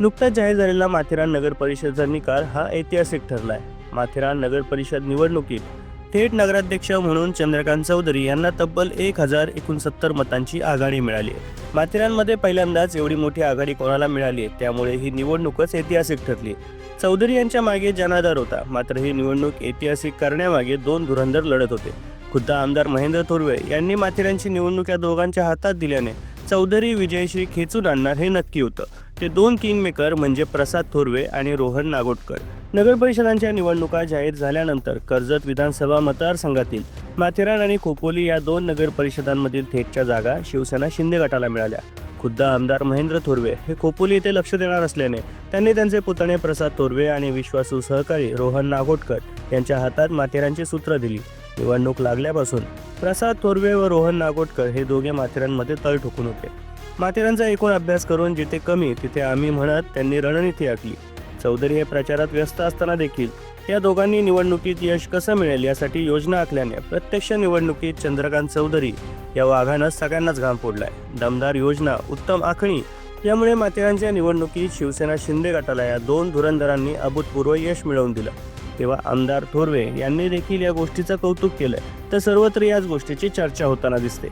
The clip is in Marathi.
नुकताच जाहीर झालेला माथेरान नगर परिषदचा निकाल हा ऐतिहासिक ठरला आहे माथेरान नगर परिषद निवडणुकीत थेट नगराध्यक्ष म्हणून चंद्रकांत चौधरी यांना तब्बल एक हजार एकोणसत्तर मतांची आघाडी मिळाली. आहे माथेरानमध्ये पहिल्यांदाच एवढी मोठी आघाडी कोणाला मिळाली? त्यामुळे ही निवडणूकच ऐतिहासिक ठरली. चौधरी यांच्या मागे जनाधार होता मात्र ही निवडणूक ऐतिहासिक करण्यामागे दोन धुरंधर लढत होते. खुद्द आमदार महेंद्र थोरवे यांनी माथेरानची निवडणूक या दोघांच्या हातात दिल्याने चौधरी विजयश्री खेचून आणणार हे नक्की होतं. ते दोन किंगमेकर म्हणजे प्रसाद थोरवे आणि रोहन नागोटकर. नगर परिषदांच्या निवडणुका जाहीर झाल्यानंतर कर्जत विधानसभा मतदारसंघातील माथेरान आणि खोपोली या दोन नगर परिषदांमधील थेटच्या जागा शिवसेना शिंदे गटाला मिळाल्या. खुद्द आमदार महेंद्र थोरवे हे खोपोली येथे लक्ष देणार असल्याने त्यांनी त्यांचे पुतणे प्रसाद थोरवे आणि विश्वासू सहकारी रोहन नागोटकर यांच्या हातात माथेरानची सूत्र दिली. निवडणूक लागल्यापासून प्रसाद थोरवे व रोहन नागोटकर हे दोघे माथेरानमध्ये तळ ठोकून होते. माथेरानचा एकूण अभ्यास करून जिथे कमी तिथे आम्ही म्हणत त्यांनी रणनीती आखली. चौधरी हे प्रचारात व्यस्त असताना देखील या दोघांनी निवडणुकीत यश कसं मिळेल यासाठी योजना आखल्याने प्रत्यक्ष निवडणुकीत चंद्रकांत चौधरी या वाघानं सगळ्यांनाच घाम फोडलाय. दमदार योजना उत्तम आखणी यामुळे माथेरानच्या निवडणुकीत शिवसेना शिंदे गटाला या दोन धुरंधरांनी अभूतपूर्व यश मिळवून दिलं. तेव्हा आमदार थोरवे यांनी देखील या गोष्टीचं कौतुक केलंय. तर सर्वत्र याच गोष्टीची चर्चा होताना दिसते.